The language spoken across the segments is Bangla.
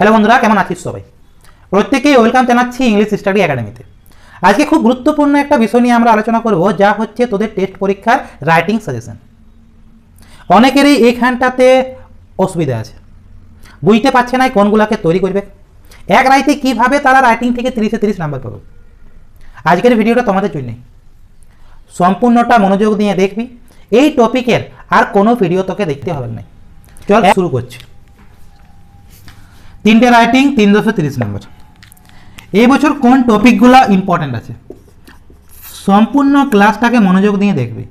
হ্যালো বন্ধুরা কেমন আছিস সবাই? প্রত্যেকেই ওয়েলকাম জানাচ্ছি ইংলিশ স্টাডি একাডেমিতে আজকে খুব গুরুত্বপূর্ণ একটা বিষয় নিয়ে আমরা আলোচনা করব যা হচ্ছে তোদের টেস্ট পরীক্ষার রাইটিং সাজেশন অনেকেরই এইখানটাতে অসুবিধা আছে। বুঝতে পারছে না কোনগুলোকে তৈরি করবে। এক রাইতে কীভাবে তারা রাইটিং থেকে তিরিশে তিরিশ নাম্বার পাবে। আজকের ভিডিওটা তোমাদের জন্যই সম্পূর্ণটা মনোযোগ দিয়ে দেখবি। এই টপিকের আর কোনো ভিডিও তোকে দেখতে হবে না। চল শুরু করছি। তিনটে রাইটিং তিন দুশো তিরিশ নম্বর এই বছর কোন টপিকগুলো ইম্পর্ট্যান্ট আছে? সম্পূর্ণ ক্লাসটাকে মনোযোগ দিয়ে দেখবি।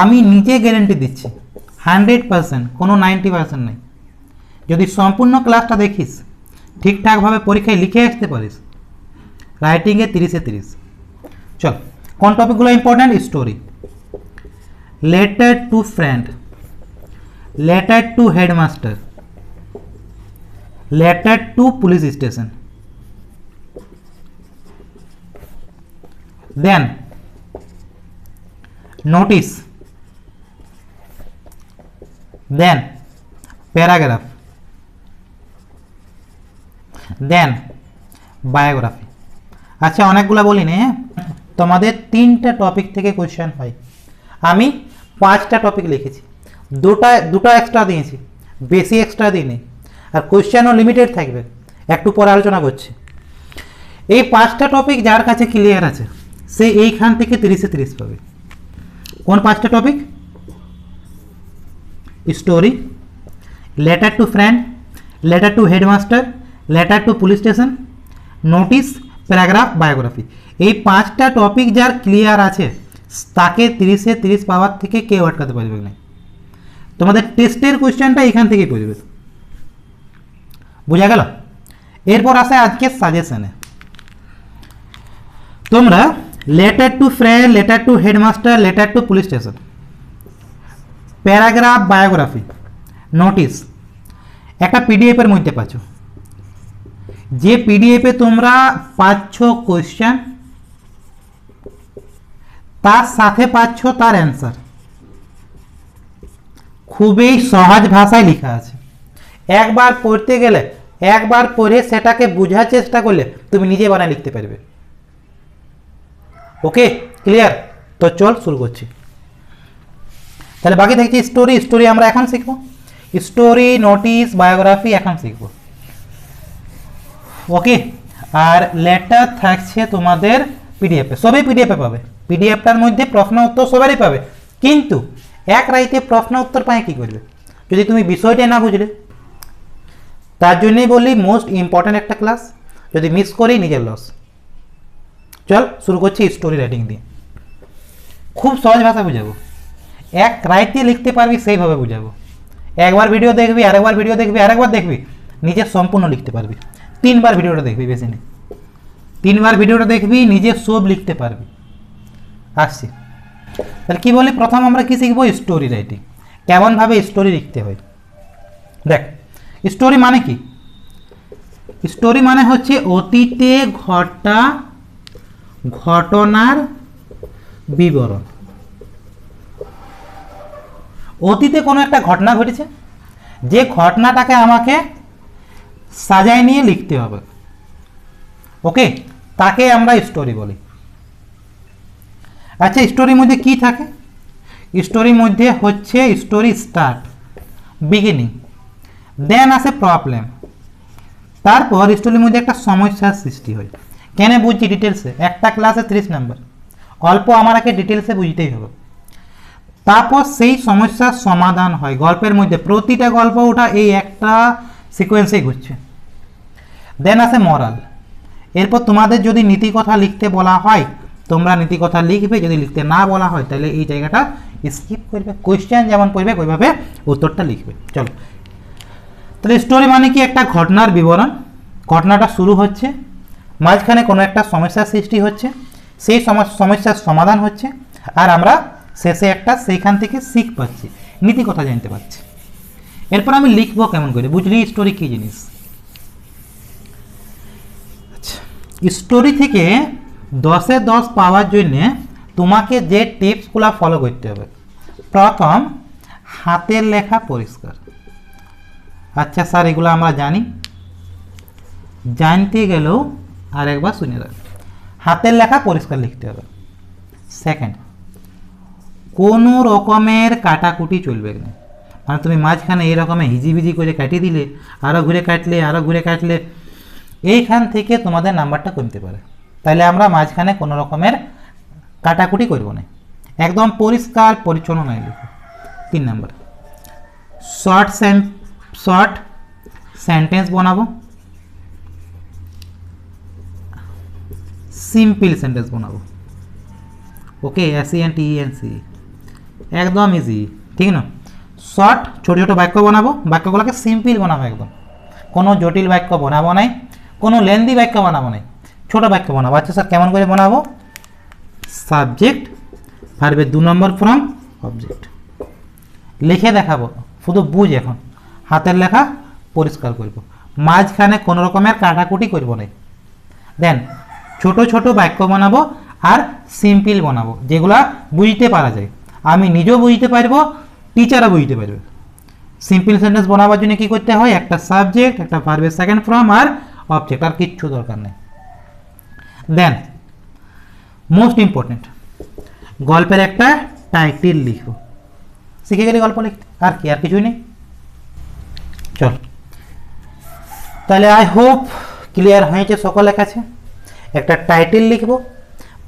আমি নিজে গ্যারেন্টি দিচ্ছি হান্ড্রেড পার্সেন্ট কোনো নাইনটি পার্সেন্ট নেই। যদি সম্পূর্ণ ক্লাসটা দেখিস, ঠিকঠাকভাবে পরীক্ষায় লিখে আসতে পারিস রাইটিংয়ে তিরিশে তিরিশ। চল, কোন টপিকগুলো important story letter to friend letter to headmaster letter to police station. Then notice then paragraph then biography আচ্ছা অনেকগুলো বলি নে হ্যাঁ? তোমাদের তিনটা টপিক থেকে কোয়েশ্চেন হয়। আমি পাঁচটা টপিক লিখেছি। দুটা, দুটো এক্সট্রা দিয়েছি। বেশি এক্সট্রা দিইনি। আর কোয়েশ্চেনও লিমিটেড থাকবে। একটু পরে আলোচনা করছি। এই পাঁচটা টপিক যার কাছে ক্লিয়ার আছে, সে এইখান থেকে তিরিশে তিরিশ পাবে। কোন পাঁচটা topic story letter to friend letter to headmaster letter to police station notice paragraph biography এই পাঁচটা টপিক যার ক্লিয়ার আছে, তাকে তিরিশে তিরিশ পাওয়ার থেকে কেউ আটকাতে পারবে না। তোমাদের টেস্টের কোয়েশ্চেনটা এখান থেকেই পড়বে। বোঝা গেল? এরপর আসে আজকে সাজেশনে তোমরা letter to friend letter to headmaster letter to police station paragraph biography notice একটা পিডিএফের মধ্যে পাচ্ছ। যে পিডিএফে তোমরা পাচ্ছ কোয়েশ্চেন তার সাথে পাচ্ছ তার অ্যান্সার খুবই সহজ ভাষায় লেখা আছে। একবার পড়তে গেলে একবার পড়ে সেটাকে বোঝার চেষ্টা করলে তুমি নিজে বানায় লিখতে পারবে। ওকে ক্লিয়ার তো চল শুরু করছি। তাহলে বাকি দেখছি স্টোরি স্টোরি আমরা এখন শিখব। স্টোরি নোটিশ বায়োগ্রাফি এখন শিখব। ওকে আর লেটার থাকছে তোমাদের পিডিএফে সবই পিডিএফে পাবে। পিডিএফটার মধ্যে প্রশ্ন উত্তর সবারই পাবে। কিন্তু এক রাইতে প্রশ্ন উত্তর পায় কী করবে? যদি তুমি বিষয়টা না বুঝলে তার জন্যই বলি মোস্ট ইম্পর্ট্যান্ট একটা ক্লাস যদি মিস করি নিজের লস চল শুরু করছি স্টোরি রাইটিং দিয়ে। খুব সহজ ভাষা বুঝাবো। এক রাইতে লিখতে পারবি সেইভাবে বুঝাবো। একবার ভিডিও দেখবি, আরেকবার ভিডিও দেখবি, আরেকবার দেখবি, নিজে সম্পূর্ণ লিখতে পারবি। তিনবার ভিডিওটা দেখবি বেশি নেই। তিনবার ভিডিওটা দেখবি, নিজে সব লিখতে পারবি। আসছি। তাহলে কী বলি? প্রথম আমরা কী শিখব? স্টোরি রাইটিং কেমনভাবে স্টোরি লিখতে হয়? দেখ স্টোরি মানে কি? স্টোরি মানে হচ্ছে অতীতে ঘটা ঘটনার বিবরণ। অতীতে কোনো একটা ঘটনা ঘটেছে, যে ঘটনাটাকে আমাকে সাজায় নিয়ে লিখতে হবে। ওকে? তাকে আমরা স্টোরি বলি। আচ্ছা স্টোরির মধ্যে কি থাকে? স্টোরির মধ্যে হচ্ছে স্টোরি স্টার্ট বিগিনিং দেন আসে প্রবলেম তারপর স্টোরির মধ্যে একটা সমস্যার সৃষ্টি হয়। কেন বুঝছি ডিটেলসে একটা ক্লাসে ত্রিশ নাম্বার অল্প আমাকে ডিটেলসে বুঝতেই হবে। তারপর সেই সমস্যার সমাধান হয়। গল্পের মধ্যে প্রতিটা গল্প ওটা এই একটা সিকোয়েন্সেই ঘুরছে। দেন আসে মরাল এরপর তোমাদের যদি নীতি কথা লিখতে বলা হয়, তোমরা নীতি কথা লিখবে। যদি লিখতে না বলা হয়, তাহলে এই জায়গাটা স্কিপ করবে। কোয়েশ্চেন যেমন পড়বে, ওইভাবে উত্তরটা লিখবে। চলো। তাহলে স্টোরি মানে কি? একটা ঘটনার বিবরণ। ঘটনাটা শুরু হচ্ছে। মাঝখানে কোনো একটা সমস্যার সৃষ্টি হচ্ছে। সেই সমস্যার সমাধান হচ্ছে। আর আমরা শেষে একটা সেইখান থেকে শিখ পাচ্ছি। নীতি কথা জানতে পারছি। এরপর আমি লিখব কেমন করে? বুঝলি স্টোরি কী জিনিস? আচ্ছা। স্টোরি থেকে দশে দশ পাওয়ার জন্যে তোমাকে যে টিপসগুলো ফলো করতে হবে। প্রথম, হাতের লেখা পরিষ্কার। আচ্ছা স্যার, এগুলো আমরা জানি। জানতে গেলেও আর একবার শুনে রাখ। হাতের লেখা পরিষ্কার লিখতে হবে। সেকেন্ড কোনো রকমের কাটাকুটি চলবে না। মানে তুমি মাঝখানে এই রকমের হিজিবিজি করে কাটিয়ে দিলে আরও ঘুরে কাটলে আরও ঘুরে কাটলে, এইখান থেকে তোমাদের নাম্বারটা কমতে পারে। তাহলে আমরা মাঝখানে কোনো রকমের কাটাকুটি করব না। একদম পরিষ্কার, পরিচ্ছন্ন নয় লিখো। তিন number short sen short sentence বানাবো। সিম্পল সেন্টেন্স বানাবো। Okay S N T N C একদম ইজি ঠিক না? শর্ট, ছোটো ছোটো বাক্য বানাবো। বাক্যগুলোকে সিম্পল বানাবো একদম। কোনো জটিল বাক্য বানাবো নাই, কোনো লেন্দি বাক্য বানাবো নাই। ছোটো বাক্য বানাবো। আচ্ছা স্যার কেমন করে বানাবো? সাবজেক্ট ভার্বের দু নম্বর ফর্ম অবজেক্ট লিখে দেখাবো, শুধু বুঝ এখন। হাতের লেখা পরিষ্কার করব। মাঝখানে কোনো রকমের কাটাকুটি করব না। দেন ছোট ছোট বাক্য বানাবো আর সিম্পল বানাবো, যেগুলা বুঝতে পারা যায়। আমি নিজেও বুঝতে পারব, টিচারও বুঝতে পারবে। সিম্পল সেন্টেন্স বানাবার জন্য কি করতে হয়? একটা সাবজেক্ট একটা ভার্বের সেকেন্ড ফর্ম আর অবজেক্ট আর কিচ্ছু দরকার নেই। দেন মোস্ট ইম্পর্টেন্ট গল্পের একটা টাইটেল লিখো শিখে গেলে গল্প লিখতে আর কি? আর কিছুই নেই। চল। তাহলে আই হোপ ক্লিয়ার হয়েছে সকলের কাছে। একটা টাইটেল লিখব।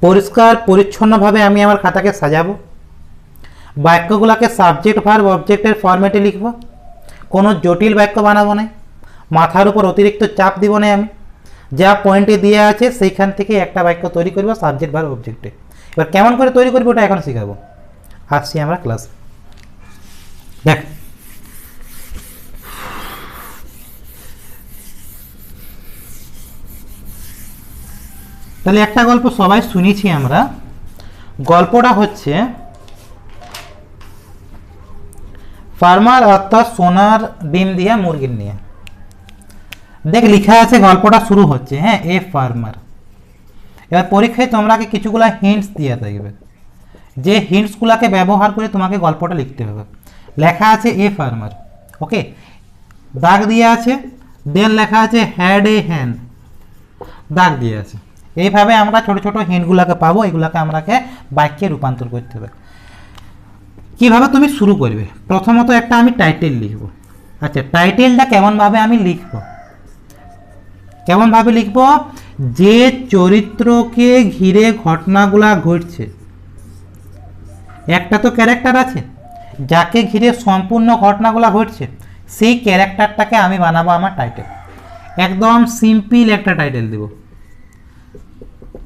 পরিষ্কার, পরিচ্ছন্নভাবে আমি আমার খাতাকে সাজাবো। বাক্যগুলোকে সাবজেক্ট ভার্ব অবজেক্টের ফরম্যাটে লিখব। কোনো জটিল বাক্য বানাবো না। মাথার উপর অতিরিক্ত চাপ দিব না আমি। যা পয়েন্টে দিয়ে আছে, সেইখান থেকে একটা বাক্য তৈরি করব সাবজেক্ট ভার্ব অবজেক্টে এবার কেমন করে তৈরি করব, ওটা এখন শেখাবো। আসছি আমরা ক্লাস দেখ তাহলে একটা গল্প সবাই শুনেছি আমরা। গল্পটা হচ্ছে, ফার্মার অর্থাৎ সোনার ডিম দিয়া মুরগির নিয়ে। দেখ, লিখা আছে, গল্পটা শুরু হচ্ছে হ্যাঁ এ ফার্মার। এবার পরীক্ষায় তোমরাকে কিছুগুলা হিন্টস দিয়ে থাকবে যে হিন্টসগুলোকে ব্যবহার করে তোমাকে গল্পটা লিখতে হবে। লেখা আছে এ ফার্মার, ওকে? দাগ দিয়ে আছে, দেন লেখা আছে হ্যাড এ হ্যান্ড দাগ দিয়ে আছে। এইভাবে আমরা ছোট ছোট হিন্টগুলোকে পাবো এগুলোকে আমাকে বাক্যে রূপান্তর করতে হবে। কীভাবে তুমি শুরু করবে? প্রথমত একটা আমি টাইটেল লিখব। আচ্ছা টাইটেলটা কেমনভাবে আমি লিখব? কেমনভাবে লিখব? যে চরিত্রকে ঘিরে ঘটনাগুলা ঘটছে। একটা তো ক্যারেক্টার আছে, যাকে ঘিরে সম্পূর্ণ ঘটনাগুলো ঘটছে, সেই ক্যারেক্টারটাকে আমি বানাবো আমার টাইটেল একদম সিম্পল একটা টাইটেল দেব।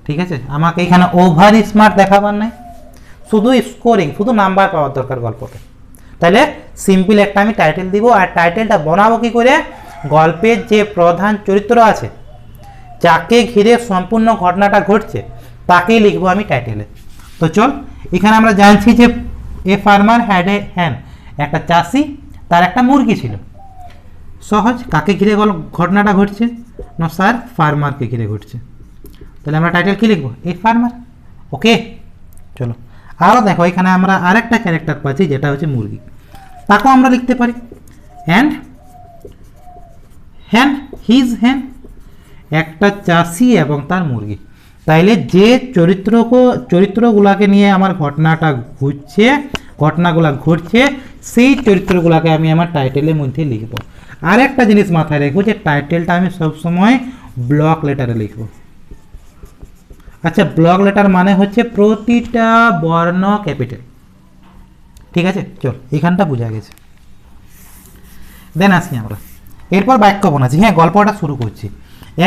ঠিক আছে? আমাকে এখানে ওভার স্মার্ট দেখাবার নাই। শুধু স্কোরিং শুধু নাম্বার পাওয়ার দরকার গল্পকে। তাহলে সিম্পল একটা আমি টাইটেল দিব, আর টাইটেলটা বানাবো কি করে? গল্পের যে প্রধান চরিত্র আছে, যাকে ঘিরে সম্পূর্ণ ঘটনাটা ঘটছে, তাকেই লিখব আমি টাইটেলে তো চল, এখানে আমরা জানছি যে এ ফার্মার হ্যাড এ হ্যান একটা চাষি, তার একটা মুরগি ছিল। সহজ, কাকে ঘিরে ঘটনাটা ঘটছে? না স্যার ফার্মারকে ঘিরে ঘটছে। তাহলে আমরা টাইটেল কী লিখব? এ ফার্মার ওকে চলো। আরও দেখো, এখানে আমরা আরেকটা ক্যারেক্টার পাচ্ছি, যেটা হচ্ছে মুরগি। তাকেও আমরা লিখতে পারি। হ্যান্ড হ্যান্ড হিজ হ্যান্ড একটা চাষি এবং তার মুরগি। তাইলে যে চরিত্রকে, চরিত্রগুলাকে নিয়ে আমার ঘটনাটা ঘুরছে, ঘটনাগুলা ঘটছে সেই চরিত্রগুলাকে আমি আমার টাইটেলের মধ্যে লিখব। আর একটা জিনিস মাথায় রেখো যে টাইটেলটা আমি সবসময় ব্লক লেটারে লিখব। আচ্ছা ব্লক লেটার মানে হচ্ছে প্রতিটা বর্ণ ক্যাপিটাল ঠিক আছে? চল, এখানটা বোঝা গেছে। দেন আসি আমরা। এরপর বাক্য বানাচ্ছি হ্যাঁ গল্পটা শুরু করছি।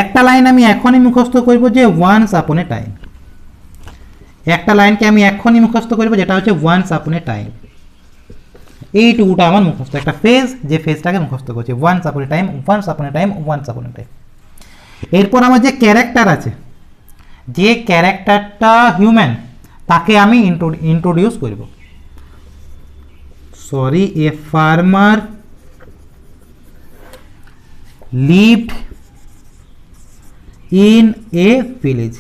একটা লাইন আমি এখনই মুখস্থ করব যে ওয়ান্স আপন এ টাইম একটা লাইনকে আমি এখনই মুখস্থ করব যেটা হচ্ছে ওয়ান্স আপন এ টাইম এইটুকুটা আমার মুখস্থ। একটা ফেজ যে ফেজটাকে মুখস্থ করছি। ওয়ান্স আপন এ টাইম ওয়ান্স আপন এ টাইম ওয়ান্স আপন এ টাইম এরপর আমার যে ক্যারেক্টার আছে যে ক্যারেক্টারটা হিউম্যান তাকে আমি ইন্ট্রোডিউস করব। Sorry a farmer lived in a village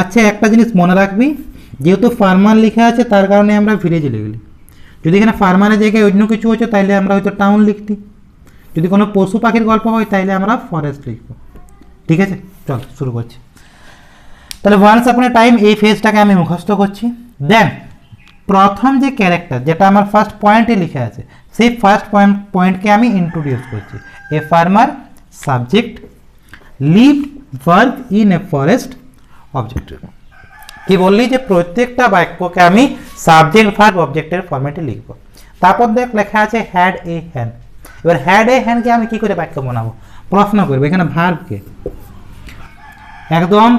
আচ্ছা একটা জিনিস মনে রাখবি, যেহেতু ফার্মার লেখা আছে, তার কারণে আমরা ভিলেজ লিখলি যদি এখানে ফার্মারের জায়গায় অন্য কিছু হচ্ছে, তাইলে আমরা হয়তো টাউন লিখতি। যদি কোনো পশু পাখির গল্প হয়, তাইলে আমরা ফরেস্ট লিখব। ঠিক আছে? চল, শুরু করছি। তাহলে ওয়ান্স আপন টাইম এই ফেজটাকে আমি মুখস্থ করছি। দেন প্রথম যে ক্যারেক্টার যেটা আমার ফার্স্ট পয়েন্টে লিখে আছে, সেই ফার্স্ট পয়েন্ট পয়েন্টকে আমি ইন্ট্রোডিউস করছি। A farmer subject live work in a forest object কি বললি যে প্রত্যেকটা বাক্যকে আমি সাবজেক্ট ভার্ব অবজেক্টের ফরম্যাটে লিখব। তারপর দেখ, লেখা আছে হ্যাড এ হ্যান এবার হ্যাড এ হ্যানকে আমি কি করে বাক্য বানাবো? প্রশ্ন করব, এখানে ভার্বকে একদম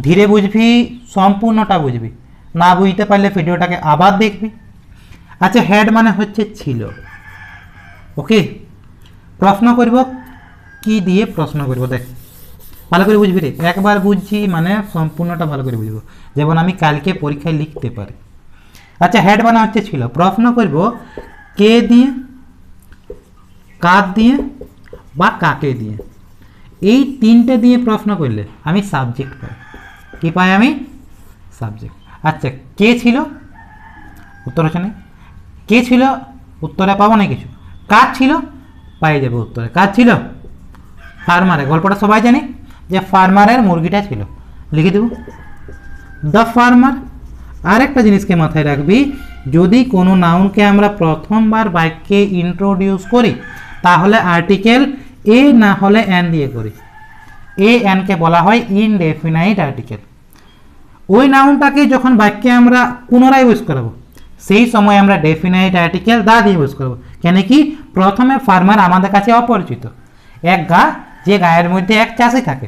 ধীরে বুঝবি, সম্পূর্ণটা বুঝবি। না বুঝতে পারলে ভিডিওটাকে আবার দেখবি। আচ্ছা হেড মানে হচ্ছে ছিল। ওকে প্রশ্ন করব, কি দিয়ে প্রশ্ন করব? দেখ, ভালো করে বুঝবি রে। একবার বুঝছি মানে সম্পূর্ণটা ভালো করে বুঝব। যেমন আমি কালকে পরীক্ষায় লিখতে পারি। আচ্ছা হেড মানে হচ্ছে ছিল। প্রশ্ন করব, কে দিয়ে, কার দিয়ে বা কাকে দিয়ে? এই তিনটে দিয়ে প্রশ্ন করলে আমি সাবজেক্ট পাই কি পাই আমি? সাবজেক্ট আচ্ছা কে ছিল? উত্তর হচ্ছে না। কে ছিল? উত্তরে পাবো না কিছু। কার ছিল? পাই যাবে উত্তরে। কার ছিল? ফার্মারে। গল্পটা সবাই জানি যে ফার্মারের মুরগিটা ছিল। লিখে দেব। দ্য ফার্মার আরেকটা জিনিসকে মাথায় রাখবি, যদি কোনো নাউনকে আমরা প্রথমবার বাক্যে ইন্ট্রোডিউস করি, তাহলে আর্টিকেল এ না হলে অ্যান দিয়ে করি। এ অ্যানকে বলা হয় ইনডেফিনাইট আর্টিকেল ওই নাউনটাকে যখন বাক্যে আমরা পুনরায় ইউজ করব, সেই সময় আমরা ডেফিনাইট আর্টিকেল দা দিয়ে ইউজ করব। কেন কি? প্রথমে ফার্মার আমাদের কাছে অপরিচিত। এক গা, যে গায়ের মধ্যে এক চাষি থাকে।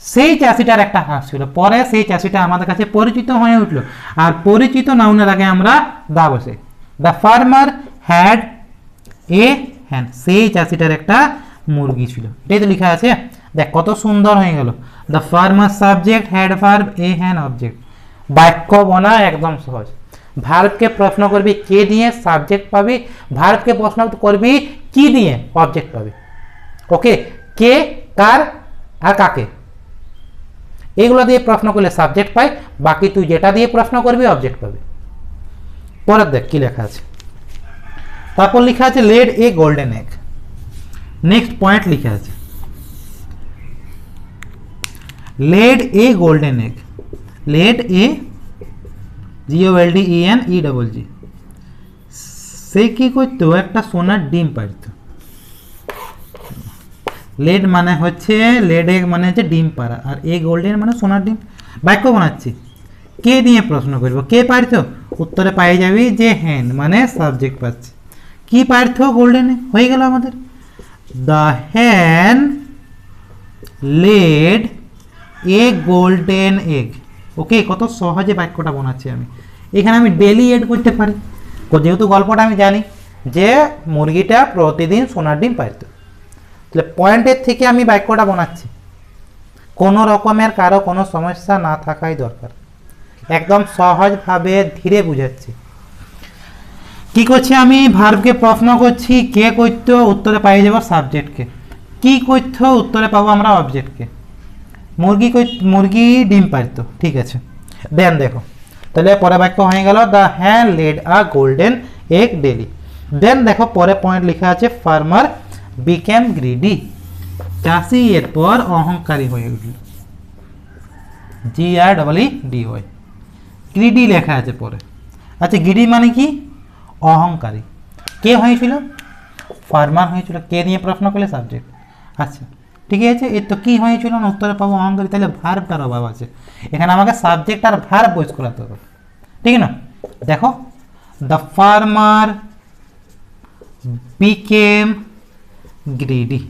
সেই চাষিটার একটা হাঁস ছিল। পরে সেই চাষিটা আমাদের কাছে পরিচিত হয়ে উঠল। আর পরিচিত নাউনের আগে আমরা দা বসে। দ্য ফার্মার হ্যাড এ হ্যান সেই চাষিটার একটা মুরগি ছিল। এটাই তো লেখা আছে। দেখ, কত সুন্দর হয়ে গেল। The farmer subject had verb a hen object বাক্য বনা একদম সহজ। ভার্বকে প্রশ্ন করবি, কে দিয়ে সাবজেক্ট পাবি? ভার্বকে প্রশ্ন করবি, কি দিয়ে অবজেক্ট পাবি? ওকে? কে, কার, আর কাকে? এগুলো দিয়ে প্রশ্ন করলে সাবজেক্ট পাই বাকি তুই যেটা দিয়ে প্রশ্ন করবি অবজেক্ট পাবি। পরের দেখ, কি লেখা আছে। তারপর লেখা আছে laid a golden egg next point লিখে আছে। Laid a golden egg laid a G O L D E N E double G সে কি করতো? একটা সোনার ডিম পারতো লেড মানে হচ্ছে লেড এগ মানে হচ্ছে ডিম পাড়া। আর এ গোল্ডেন মানে সোনার ডিম। বাক্য বানাচ্ছি। কে দিয়ে প্রশ্ন করব? কে পারছ উত্তরে পাই যাবি যে হ্যান মানে সাবজেক্ট পাচ্ছে। কি পার্থ গোল্ডেন হয়ে গেল আমাদের। The hen laid a golden egg okay কত সহজে বাক্যটা বানাচ্ছি আমি। এখানে আমি ডেলি এড করতে পারি। যেহেতু গল্পটা আমি জানি যে মুরগিটা প্রতিদিন সোনার ডিম পাইত। তাহলে পয়েন্টের থেকে আমি বাক্যটা বানাচ্ছি। কোনো রকমের কারও কোনো সমস্যা না থাকাই দরকার। একদম সহজভাবে ধীরে বুঝাচ্ছি। কি করছি আমি? ভার্বকে প্রশ্ন করছি, কে করতো উত্তরে পাই যাব সাবজেক্টকে কি করতো উত্তরে পাবো আমরা অবজেক্টকে মুরগি কই- মুরগি ডিম পারতো, ঠিক আছে। দেন দেখো, তাহলে পরে বাক্য হয়ে গেল the hen laid a golden egg daily then দেখো পরে পয়েন্ট লেখা আছে ফার্মার বিকেম গ্রিডি চাষি এরপর অহংকারী হয়ে উঠল। G R double E D Y greedy লেখা আছে পরে। আচ্ছা গ্রিডি মানে কি? অহংকারী। কে হয়েছিল? ফার্মার হয়েছিল। কে নিয়ে প্রশ্ন করলে সাবজেক্ট আচ্ছা ঠিক আছে? এর তো কী হয়েছিল? না উত্তরে পাবো অহংকারী, তাহলে ভার্বটার অভাব আছে। এখানে আমাকে সাবজেক্ট আর ভার্ব বয়স করাতে হবে। ঠিক না? দেখো দ্য ফার্মার বিকেম গ্রিডি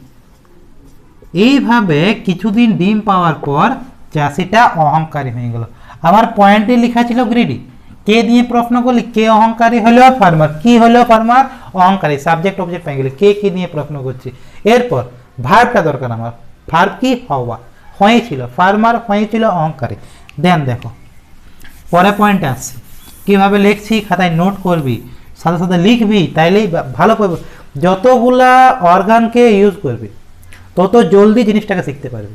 এইভাবে কিছুদিন ডিম পাওয়ার পর চাষিটা অহংকারী হয়ে গেল। আমার পয়েন্টে লেখা ছিল গ্রিডি কে দিয়ে প্রশ্ন করলি? কে অহংকারী হলো? ফার্মার কি হলো? ফার্মার অহংকারী। সাবজেক্ট অবজেক্ট পেয়ে গেলে কে কি নিয়ে প্রশ্ন করছি? এরপর ভার্বটা দরকার আমার। ভার্ব কি? হওয়া। হয়েছিল। ফার্মার হয়েছিল অহংকারী। দেন দেখো। পরে পয়েন্ট আসছে। কীভাবে লিখছি? খাতায় নোট করবি। সাথে সাথে লিখবি। তাইলেই ভালো করবি যতগুলা অর্গানকে ইউজ করবি, তত জলদি জিনিসটাকে শিখতে পারবি।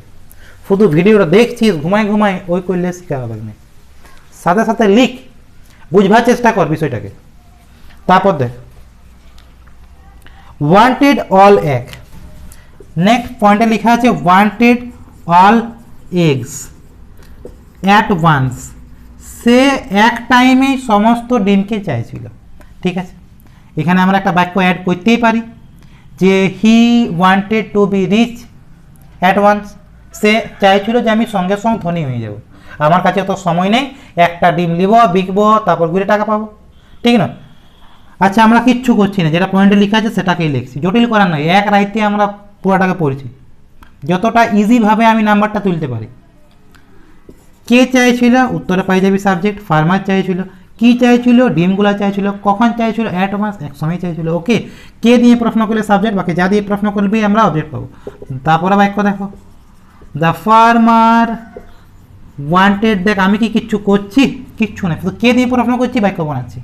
শুধু ভিডিওটা দেখছিস, ঘুমায় ঘুমায় ওই করলে শেখা হবে না সাথে সাথে লিখ। বুঝবার চেষ্টা কর বিষয়টাকে তারপর দেখ। ওয়ান্টেড অল এক নেক্সট পয়েন্টে লেখা আছে wanted all eggs at once সে এক টাইমেই সমস্ত ডিমকে চাইছিল। ঠিক আছে? এখানে আমরা একটা বাক্য অ্যাড করতেই পারি। যে he wanted to be rich at once সে চাইছিল যে আমি সঙ্গে সঙ্গে ধনী হয়ে যাব। আমার কাছে তো সময় নেই, একটা ডিম নিব বিকবো, তারপর ঘুরে টাকা পাবো। ঠিক না? আচ্ছা আমরা কিচ্ছু করছি না। যেটা পয়েন্টে লেখা আছে সেটাকেই লিখছি। জটিল করার নয়। এক রাইতে আমরা পুরোটাকে পড়ছি। যতটা ইজিভাবে আমি নাম্বারটা তুলতে পারি। কে চাইছিল? উত্তরে পাই যাবি সাবজেক্ট ফার্মার চাইছিল, কি চাইছিল? ডিমগুলা চাইছিল, কখন চাইছিল? অ্যাট ওয়ান্স এক সময় চাইছিল। ওকে কে দিয়ে প্রশ্ন করলে সাবজেক্ট বাকি যা দিয়ে প্রশ্ন করবি, আমরা অবজেক্ট পাবো। তারপরে বাক্য দেখো। দ্য ফার্মার ওয়ান্টেড দেখ, আমি কি কিচ্ছু করছি? কিচ্ছু না, শুধু কে দিয়ে প্রশ্ন করছি, বাক্য বানাচ্ছি।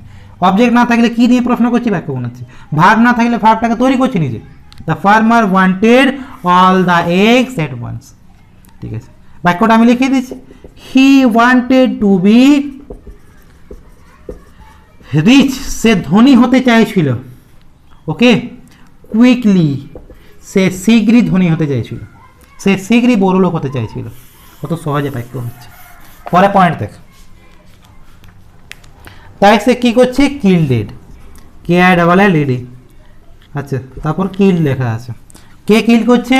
অবজেক্ট না থাকলে কি দিয়ে প্রশ্ন করছি, বাক্য বানাচ্ছি। ভার্ব না থাকলে ভার্বটাকে তৈরি করছি নিজে। The farmer wanted all the eggs at once ঠিক আছে? বাক্যটা আমি লিখে দিচ্ছি। He wanted to be rich সে ধনী হতে চাইছিল। ওকে কুইকলি সে শীঘ্রই ধনী হতে চাইছিল। সে শীঘ্রই বড়লোক হতে চাইছিল। কত সহজে বাক্য হচ্ছে। পরে পয়েন্ট দেখ। তাই সে কী করছে? Killed K I double L E D আচ্ছা তারপর কিল লেখা আছে। কে কিল করছে?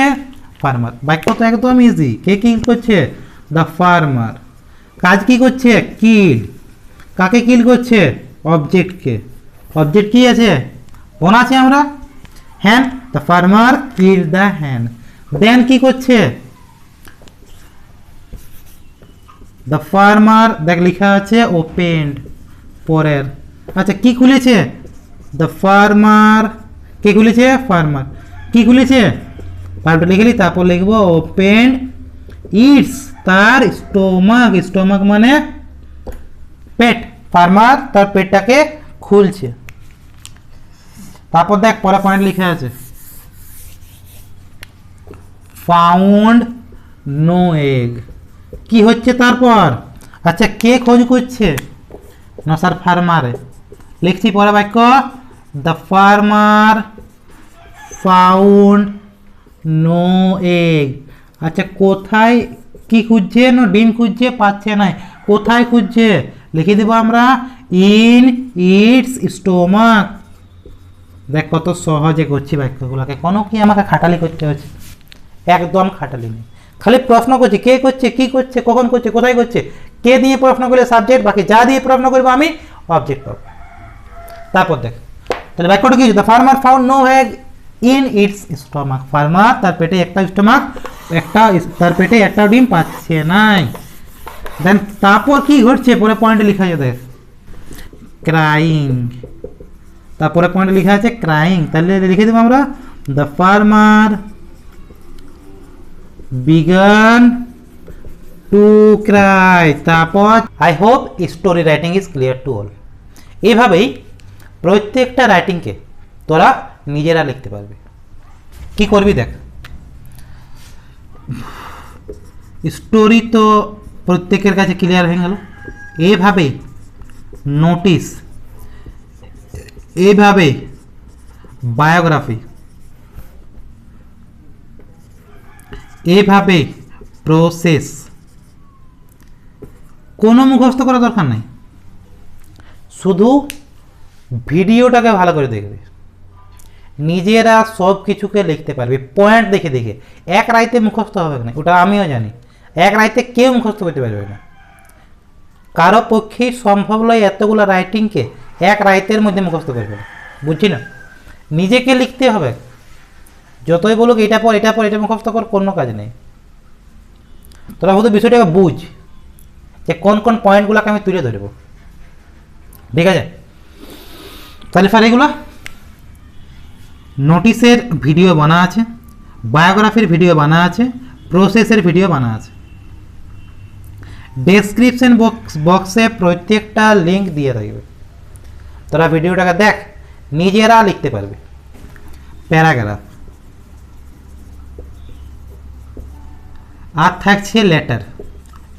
ফার্মার বাক্য তো একদম ইজি কে কিল করছে? দ্য ফার্মার কাজ কি করছে? কিল কাকে কিল করছে? অবজেক্টকে অবজেক্ট কি আছে? কোন আছে আমরা। হ্যান দ্য ফার্মার কিল দ্য হ্যান দেন কি করছে? দ্য ফার্মার দেখ লেখা আছে ওপেন্ড পরের। আচ্ছা কি খুলেছে? দ্য ফার্মার কে খুলেছে? ফার্মার কি খুলেছে? পাল্টা লিখলি তারপর লিখব ওপেন ইটস তার স্টোমাক স্টোমাক মানে পেট। ফার্মার তার পেটটাকে খুলছে। তারপর দেখ পরে পয়েন্ট লিখে আছে। ফাউন্ড নো এগ কি হচ্ছে তারপর? আচ্ছা কে খোঁজ করছে? না স্যার ফার্মারে লিখছি পরে বাক্য the farmer found no egg. আচ্ছা কোথায়, কি খুঁজছে? না, ডিম খুঁজছে? পাচ্ছে না। কোথায় খুঁজছে? লিখে দেবো আমরা। In its stomach. দেখ কত সহজে করছি বাক্যগুলোকে। কোনো কি আমাকে খাটালি করতে হচ্ছে? একদম খাটালি নেই। খালি প্রশ্ন করছে, কে করছে, কি করছে, কখন করছে, কোথায় করছে? কে দিয়ে প্রশ্ন করলে সাবজেক্ট বাকি যা দিয়ে প্রশ্ন করব আমি অবজেক্ট পাবো। তারপর দেখ। তাহলে বাক্যটা কি the farmer found no egg in its stomach farmer তার পেটে একটা স্টমাক একটা তার পেটে একটা ডিম পাচ্ছে নাই। দেন তারপর কি ঘটছে? পরে পয়েন্টে লেখা দেখ। ক্রাইং তারপরে পয়েন্টে লেখা আছে ক্রাইং তাহলে লিখে দেবো আমরা the farmer began to cry তারপর I hope story writing is clear to all এইভাবেই প্রত্যেকটা রাইটিংকে তোরা নিজেরা লিখতে পারবে। কি করবি দেখ। স্টোরি তো প্রত্যেকের কাছে ক্লিয়ার হয়ে গেল। এভাবে নোটিস এইভাবে বায়োগ্রাফি এভাবে প্রসেস কোনো মুখস্থ করা দরকার নাই। শুধু ভিডিওটাকে ভালো করে দেখবে। নিজেরা সব কিছুকে লিখতে পারবে পয়েন্ট দেখে দেখে। এক রাইতে মুখস্থ হবে না ওটা আমিও জানি। এক রাইতে কেউ মুখস্থ করতে পারবে না। কারও পক্ষেই সম্ভব নয় এতগুলো রাইটিংকে এক রাইতের মধ্যে মুখস্থ করবে। বুঝছি না? নিজেকে লিখতে হবে। যতই বলুক, এটা পর এটা পর এটা মুখস্থ কর কোনো কাজ নেই। তোরা শুধু বিষয়টাকে বুঝ যে কোন কোন পয়েন্টগুলোকে আমি তুলে ধরবো। ঠিক আছে তাহলে স্যার এগুলো নোটিসের ভিডিও বানা আছে, বায়োগ্রাফির ভিডিও বানা আছে, প্রসেসের ভিডিও বানা আছে। ডেসক্রিপশন বক্স, বক্সে প্রত্যেকটা লিঙ্ক দিয়ে থাকবে। তোরা ভিডিওটাকে দেখ, নিজেরা লিখতে পারবে। প্যারাগ্রাফ। আর থাকছে letter.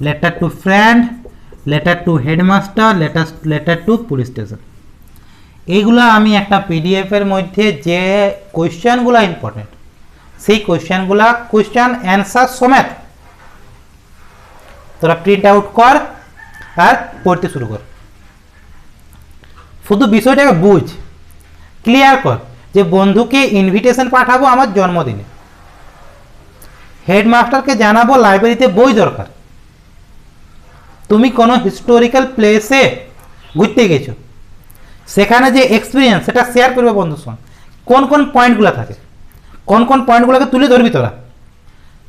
Letter to friend, letter to headmaster, letter letter to police station. এইগুলো আমি একটা পিডিএফের মধ্যে যে কোয়েশ্চেনগুলো ইম্পর্টেন্ট সেই কোয়েশ্চেনগুলা কোয়েশ্চেন অ্যান্সার সমেত তোরা প্রিন্ট আউট কর আর পড়তে শুরু কর। শুধু বিষয়টাকে বুঝ ক্লিয়ার কর যে বন্ধুকে ইনভিটেশন পাঠাবো আমার জন্মদিনে। হেডমাস্টারকে জানাব লাইব্রেরিতে বই দরকার। তুমি কোনো হিস্টোরিক্যাল প্লেসে ঘুরতে গেছো। সেখানে যে এক্সপিরিয়েন্স সেটা শেয়ার করবে বন্ধুর সঙ্গে কোন কোন পয়েন্টগুলো থাকে? কোন কোন পয়েন্টগুলোকে তুলে ধরবি তোরা?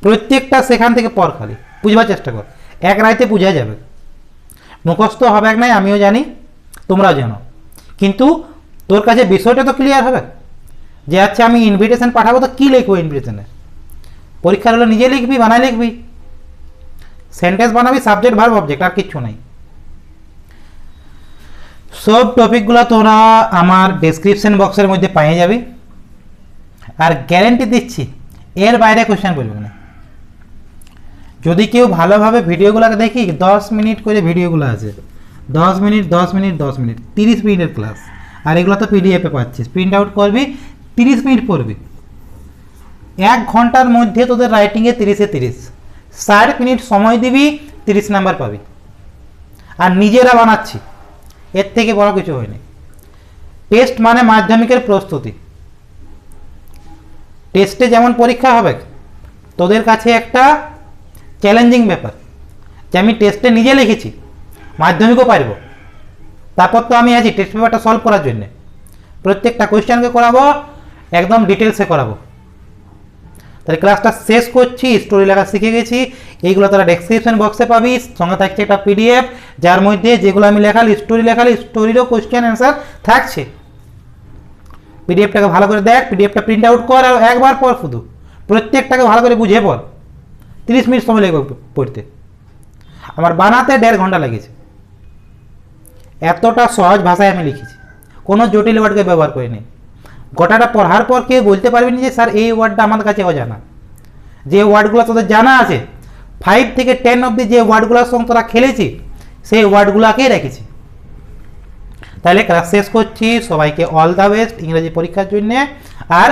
প্রত্যেকটা সেখান থেকে পর খালি। বুঝবার চেষ্টা কর। এক রাইতে বোঝা যাবে। মুখস্থ হবে এক নাই, আমিও জানি, তোমরাও জানো। কিন্তু তোর কাছে বিষয়টা তো ক্লিয়ার হবে। যে আচ্ছা আমি ইনভিটেশন পাঠাবো তো কী লিখব ইনভিটেশনে পরীক্ষার হলে নিজে লিখবি, বানায় লিখবি। সেন্টেন্স বানাবি সাবজেক্ট ভার্ব অবজেক্ট আর কিচ্ছু নাই। সব টপিকগুলো তোরা আমার ডেসক্রিপশন বক্সের মধ্যে পেয়ে যাবি। আর গ্যারেন্টি দিচ্ছি, এর বাইরে কোয়েশ্চেন বলবে না। যদি কেউ ভালোভাবে ভিডিওগুলোকে দেখি, দশ মিনিট করে ভিডিওগুলো আছে। দশ মিনিট দশ মিনিট দশ মিনিট, তিরিশ মিনিটের ক্লাস আর এগুলো তো পিডিএফে পাচ্ছিস। প্রিন্ট আউট করবি, তিরিশ মিনিট পড়বি। এক ঘণ্টার মধ্যে তোদের রাইটিংয়ে তিরিশে তিরিশ। ষাট মিনিট সময় দিবি, তিরিশ নাম্বার পাবি। আর নিজেরা বানাচ্ছি। এর থেকে বড় কিছু হয়নি। টেস্ট মানে মাধ্যমিকের প্রস্তুতি। টেস্টে যেমন পরীক্ষা হবে, তোদের কাছে একটা চ্যালেঞ্জিং ব্যাপার। যে আমি টেস্টে নিজে লিখেছি, মাধ্যমিকও পারব। তারপর তো আমি আছি টেস্ট পেপারটা সলভ করার জন্যে। প্রত্যেকটা কোয়েশ্চেনকে করাবো, একদম ডিটেলসে করাবো। তাহলে ক্লাসটা শেষ করছি স্টোরি লেখা শিখে গেছি, এইগুলো তারা ডেসক্রিপশন বক্সে পাবি, সঙ্গে থাকছে একটা পিডিএফ যার মধ্যে যেগুলো আমি লেখালি স্টোরি লেখালি স্টোরিরও কোয়েশ্চেন অ্যান্সার থাকছে। পিডিএফটাকে ভালো করে দেখ পিডিএফটা প্রিন্ট আউট কর আর একবার পর শুধু। প্রত্যেকটাকে ভালো করে বুঝে পড়। তিরিশ মিনিট সময় লাগবে পড়তে। আমার বানাতে দেড় ঘণ্টা লেগেছে। এতটা সহজ ভাষায় আমি লিখেছি। কোনো জটিল ওয়ার্ডকে ব্যবহার করিনি। গোটাটা পড়ার পর কেউ বলতে পারবেনি যে, স্যার, এই ওয়ার্ডটা আমার কাছে অজানা। যে ওয়ার্ডগুলো তোদের জানা আছে ফাইভ থেকে টেন অবধি যে ওয়ার্ডগুলোর সঙ্গে তোরা খেলেছি সেই ওয়ার্ডগুলোকেই রেখেছি। তাহলে ক্লাস শেষ করছি, সবাইকে অল দ্য বেস্ট ইংরেজি পরীক্ষার জন্যে, আর